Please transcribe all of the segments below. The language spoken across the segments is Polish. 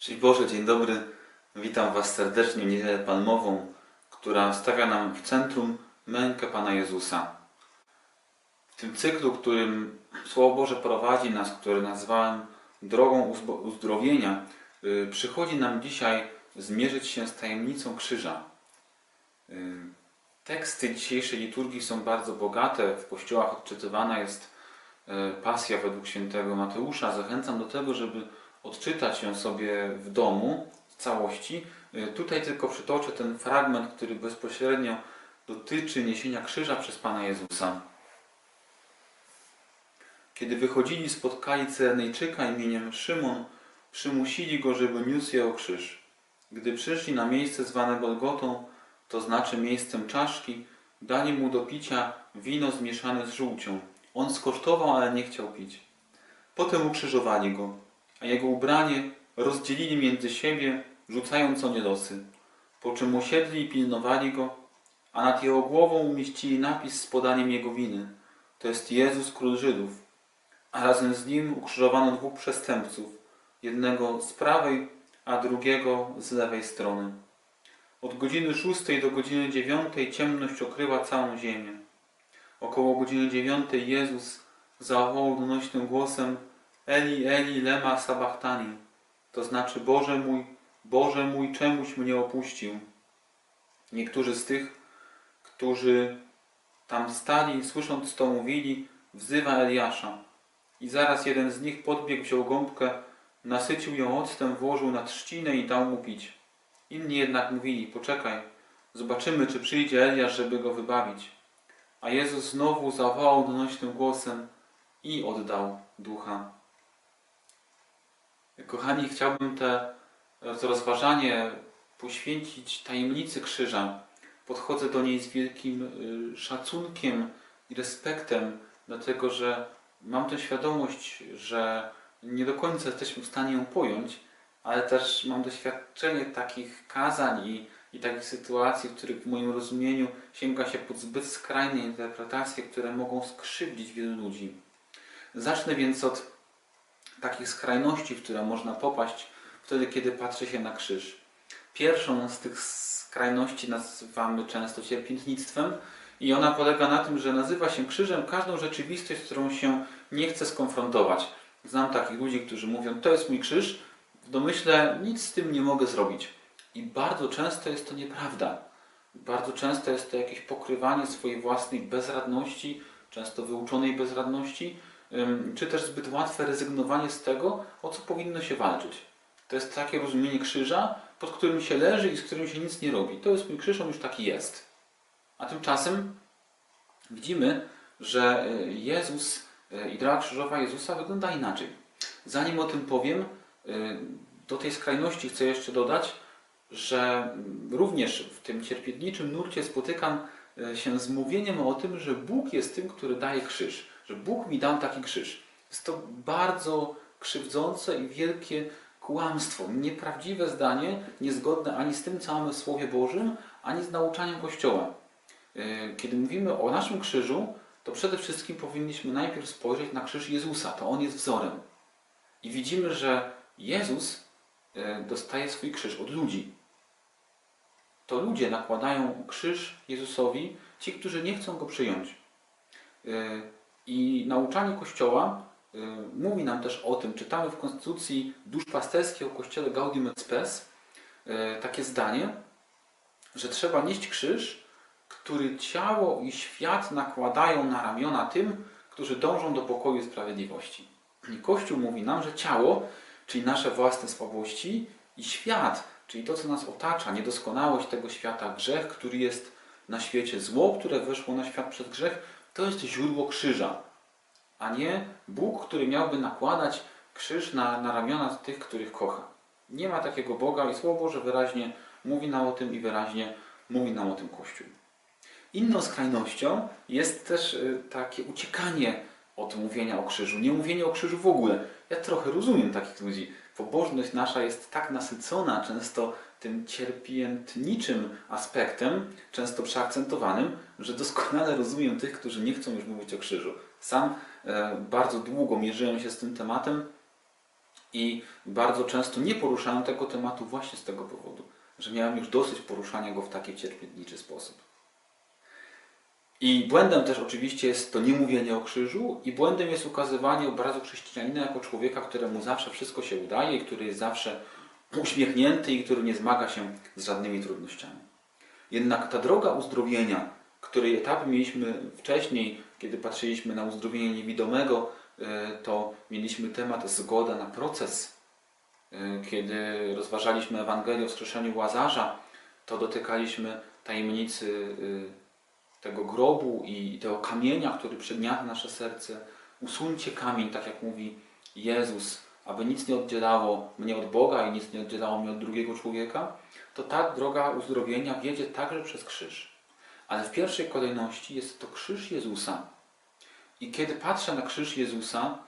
Szczęść Boże, dzień dobry. Witam Was serdecznie w Niedzielę Palmową, która stawia nam w centrum mękę Pana Jezusa. W tym cyklu, którym Słowo Boże prowadzi nas, który nazwałem drogą uzdrowienia, y, przychodzi nam dzisiaj zmierzyć się z tajemnicą krzyża. Y, Teksty dzisiejszej liturgii są bardzo bogate. W kościołach odczytywana jest y, pasja według świętego Mateusza. Zachęcam do tego, żeby odczytać ją sobie w domu w całości. Y, Tutaj tylko przytoczę ten fragment, który bezpośrednio dotyczy niesienia krzyża przez Pana Jezusa. Kiedy wychodzili, spotkali Cyrenejczyka imieniem Szymon, przymusili go, żeby niósł jego krzyż. Gdy przyszli na miejsce zwane Golgotą, to znaczy miejscem czaszki, dali mu do picia wino zmieszane z żółcią. On skosztował, ale nie chciał pić. Potem ukrzyżowali go, a jego ubranie rozdzielili między siebie, rzucając o nielosy. Po czym usiedli i pilnowali go, a nad jego głową umieścili napis z podaniem jego winy. To jest Jezus Król Żydów. A razem z nim ukrzyżowano dwóch przestępców, jednego z prawej, a drugiego z lewej strony. Od godziny szóstej do godziny dziewiątej ciemność okryła całą ziemię. Około godziny dziewiątej Jezus zawołał donośnym głosem Eli, Eli, lema sabachthani. To znaczy Boże mój, Boże mój, czemuś mnie opuścił. Niektórzy z tych, którzy tam stali, słysząc to mówili, wzywa Eliasza. I zaraz jeden z nich podbiegł, wziął gąbkę, nasycił ją octem, włożył na trzcinę i dał mu pić. Inni jednak mówili, poczekaj, zobaczymy, czy przyjdzie Eliasz, żeby go wybawić. A Jezus znowu zawołał donośnym głosem i oddał ducha. Kochani, chciałbym te, to rozważanie poświęcić tajemnicy krzyża. Podchodzę do niej z wielkim y, szacunkiem i respektem, dlatego że mam tę świadomość, że nie do końca jesteśmy w stanie ją pojąć, ale też mam doświadczenie takich kazań i, i takich sytuacji, w których w moim rozumieniu sięga się pod zbyt skrajne interpretacje, które mogą skrzywdzić wielu ludzi. Zacznę więc od takich skrajności, w które można popaść wtedy, kiedy patrzy się na krzyż. Pierwszą z tych skrajności nazywamy często cierpiętnictwem i ona polega na tym, że nazywa się krzyżem każdą rzeczywistość, z którą się nie chce skonfrontować. Znam takich ludzi, którzy mówią, to jest mój krzyż, w domyśle nic z tym nie mogę zrobić. I bardzo często jest to nieprawda. Bardzo często jest to jakieś pokrywanie swojej własnej bezradności, często wyuczonej bezradności, czy też zbyt łatwe rezygnowanie z tego, o co powinno się walczyć. To jest takie rozumienie krzyża, pod którym się leży i z którym się nic nie robi. To jest mój krzyż, on już taki jest. A tymczasem widzimy, że y, Jezus y, i droga krzyżowa Jezusa wygląda inaczej. Zanim o tym powiem, y, do tej skrajności chcę jeszcze dodać, że również w tym cierpiedniczym nurcie spotykam się z mówieniem o tym, że Bóg jest tym, który daje krzyż, że Bóg mi dał taki krzyż. Jest to bardzo krzywdzące i wielkie kłamstwo, nieprawdziwe zdanie, niezgodne ani z tym, co mamy w Słowie Bożym, ani z nauczaniem Kościoła. Y, Kiedy mówimy o naszym krzyżu, to przede wszystkim powinniśmy najpierw spojrzeć na krzyż Jezusa. To On jest wzorem. I widzimy, że Jezus y, dostaje swój krzyż od ludzi. To ludzie nakładają krzyż Jezusowi, ci, którzy nie chcą go przyjąć. I nauczanie Kościoła y, mówi nam też o tym, czytamy w Konstytucji duszpasterskiej o Kościele Gaudium et Spes y, takie zdanie, że trzeba nieść krzyż, który ciało i świat nakładają na ramiona tym, którzy dążą do pokoju i sprawiedliwości. I Kościół mówi nam, że ciało, czyli nasze własne słabości, i świat, czyli to, co nas otacza, niedoskonałość tego świata, grzech, który jest na świecie, zło, które weszło na świat przez grzech, to jest źródło krzyża, a nie Bóg, który miałby nakładać krzyż na, na ramiona tych, których kocha. Nie ma takiego Boga i Słowo Boże wyraźnie mówi nam o tym i wyraźnie mówi nam o tym Kościół. Inną skrajnością jest też y, takie uciekanie od mówienia o krzyżu, nie mówienie o krzyżu w ogóle. Ja trochę rozumiem takich ludzi. Pobożność nasza jest tak nasycona często tym cierpiętniczym aspektem, często przeakcentowanym, że doskonale rozumiem tych, którzy nie chcą już mówić o krzyżu. Sam e, bardzo długo mierzyłem się z tym tematem I bardzo często nie poruszają tego tematu właśnie z tego powodu, że miałem już dosyć poruszania go w taki cierpiętniczy sposób. I błędem też oczywiście jest to niemówienie o krzyżu i błędem jest ukazywanie obrazu chrześcijanina jako człowieka, któremu zawsze wszystko się udaje, który jest zawsze uśmiechnięty i który nie zmaga się z żadnymi trudnościami. Jednak ta droga uzdrowienia, której etapy mieliśmy wcześniej, kiedy patrzyliśmy na uzdrowienie niewidomego, e, to mieliśmy temat zgoda na proces. E, Kiedy rozważaliśmy Ewangelię o wskrzeszeniu Łazarza, to dotykaliśmy tajemnicy e, tego grobu i tego kamienia, który przygniata nasze serce. Usuńcie kamień, tak jak mówi Jezus, aby nic nie oddzielało mnie od Boga i nic nie oddzielało mnie od drugiego człowieka, to ta droga uzdrowienia wiedzie także przez krzyż. Ale w pierwszej kolejności jest to krzyż Jezusa. I kiedy patrzę na krzyż Jezusa,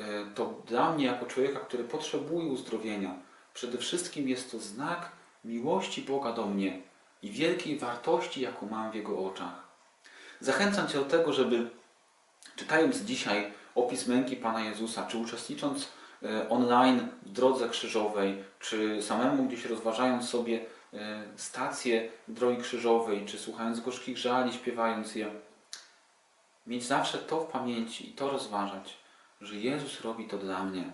y, to dla mnie, jako człowieka, który potrzebuje uzdrowienia, przede wszystkim jest to znak miłości Boga do mnie i wielkiej wartości, jaką mam w Jego oczach. Zachęcam Cię do tego, żeby czytając dzisiaj opis męki Pana Jezusa, czy uczestnicząc e, online w drodze krzyżowej, czy samemu gdzieś rozważając sobie e, stację drogi krzyżowej, czy słuchając gorzkich żali, śpiewając je, mieć zawsze to w pamięci i to rozważać, że Jezus robi to dla mnie.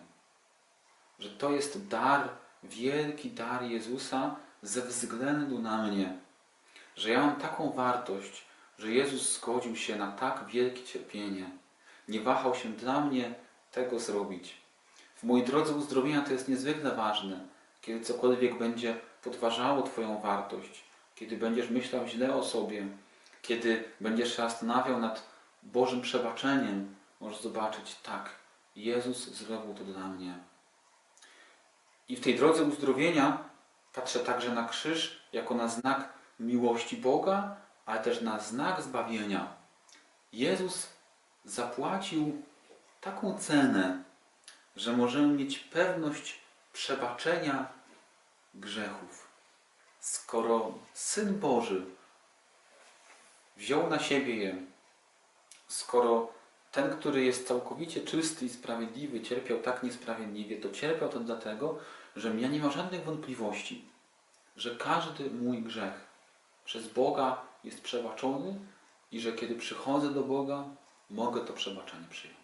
Że to jest dar, wielki dar Jezusa ze względu na mnie. Że ja mam taką wartość, że Jezus zgodził się na tak wielkie cierpienie. Nie wahał się dla mnie tego zrobić. W mojej drodze uzdrowienia to jest niezwykle ważne, kiedy cokolwiek będzie podważało Twoją wartość, kiedy będziesz myślał źle o sobie, kiedy będziesz się zastanawiał nad Bożym przebaczeniem, możesz zobaczyć, tak, Jezus zrobił to dla mnie. I w tej drodze uzdrowienia patrzę także na krzyż jako na znak miłości Boga, ale też na znak zbawienia. Jezus zapłacił taką cenę, że możemy mieć pewność przebaczenia grzechów. Skoro Syn Boży wziął na siebie je, skoro ten, który jest całkowicie czysty i sprawiedliwy, cierpiał tak niesprawiedliwie, to cierpiał to dlatego, że ja nie ma żadnych wątpliwości, że każdy mój grzech przez Boga jest przebaczony i że kiedy przychodzę do Boga, mogę to przebaczenie przyjąć.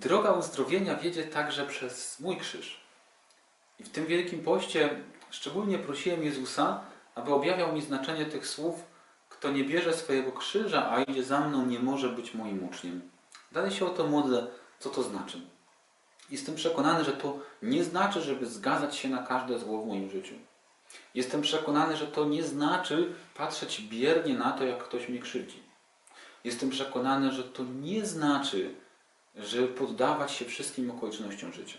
Droga uzdrowienia wiedzie także przez mój krzyż. I w tym Wielkim Poście szczególnie prosiłem Jezusa, aby objawiał mi znaczenie tych słów kto nie bierze swojego krzyża, a idzie za mną, nie może być moim uczniem. Dalej się o to modlę, co to znaczy. Jestem przekonany, że to nie znaczy, żeby zgadzać się na każde zło w moim życiu. Jestem przekonany, że to nie znaczy patrzeć biernie na to, jak ktoś mnie krzywdzi. Jestem przekonany, że to nie znaczy, że poddawać się wszystkim okolicznościom życia.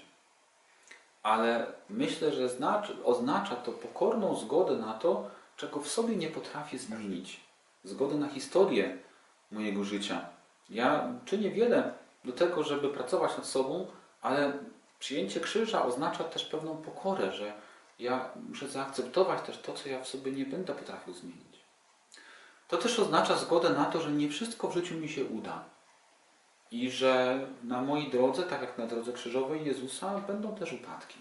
Ale myślę, że znaczy, oznacza to pokorną zgodę na to, czego w sobie nie potrafię zmienić. Zgodę na historię mojego życia. Ja czynię wiele do tego, żeby pracować nad sobą, ale przyjęcie krzyża oznacza też pewną pokorę, że ja muszę zaakceptować też to, co ja w sobie nie będę potrafił zmienić. To też oznacza zgodę na to, że nie wszystko w życiu mi się uda. I że na mojej drodze, tak jak na drodze krzyżowej Jezusa, będą też upadki.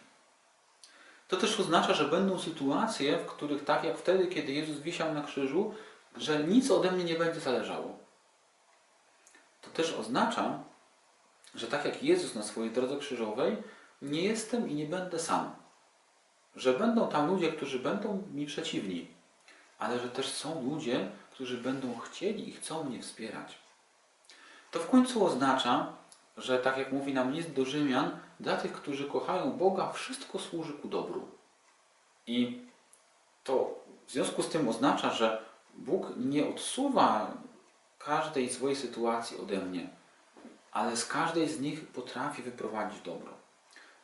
To też oznacza, że będą sytuacje, w których tak jak wtedy, kiedy Jezus wisiał na krzyżu, że nic ode mnie nie będzie zależało. To też oznacza, że tak jak Jezus na swojej drodze krzyżowej, nie jestem i nie będę sam. Że będą tam ludzie, którzy będą mi przeciwni, ale że też są ludzie, którzy będą chcieli i chcą mnie wspierać. To w końcu oznacza, że tak jak mówi nam list do Rzymian, dla tych, którzy kochają Boga, wszystko służy ku dobru. I to w związku z tym oznacza, że Bóg nie odsuwa każdej złej sytuacji ode mnie, ale z każdej z nich potrafi wyprowadzić dobro.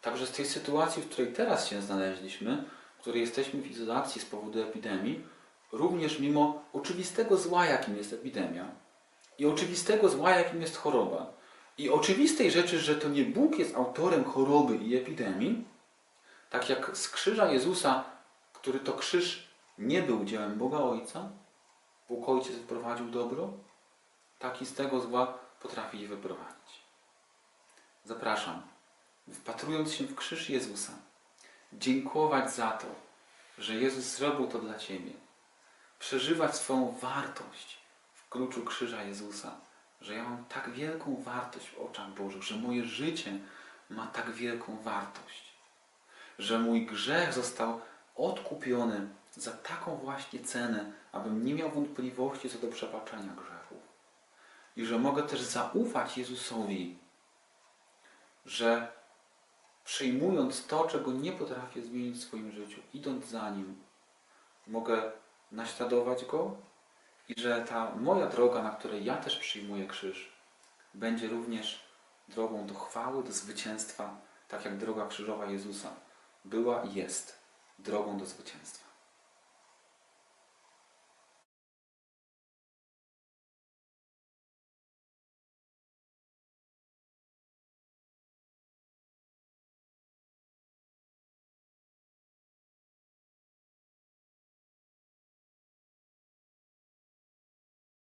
Także z tej sytuacji, w której teraz się znaleźliśmy, w której jesteśmy w izolacji z powodu epidemii, również mimo oczywistego zła, jakim jest epidemia, i oczywistego zła, jakim jest choroba, i oczywistej rzeczy, że to nie Bóg jest autorem choroby i epidemii, tak jak z krzyża Jezusa, który to krzyż nie był dziełem Boga Ojca, Bóg Ojciec wyprowadził dobro, tak i z tego zła potrafi je wyprowadzić. Zapraszam. wpatrując się w krzyż Jezusa, dziękować za to, że Jezus zrobił to dla Ciebie. Przeżywać swoją wartość kluczu krzyża Jezusa, że ja mam tak wielką wartość w oczach Bożych, że moje życie ma tak wielką wartość, że mój grzech został odkupiony za taką właśnie cenę, abym nie miał wątpliwości co do przebaczenia grzechów. I że mogę też zaufać Jezusowi, że przyjmując to, czego nie potrafię zmienić w swoim życiu, idąc za Nim, mogę naśladować Go i że ta moja droga, na której ja też przyjmuję krzyż, będzie również drogą do chwały, do zwycięstwa, tak jak droga krzyżowa Jezusa była i jest drogą do zwycięstwa.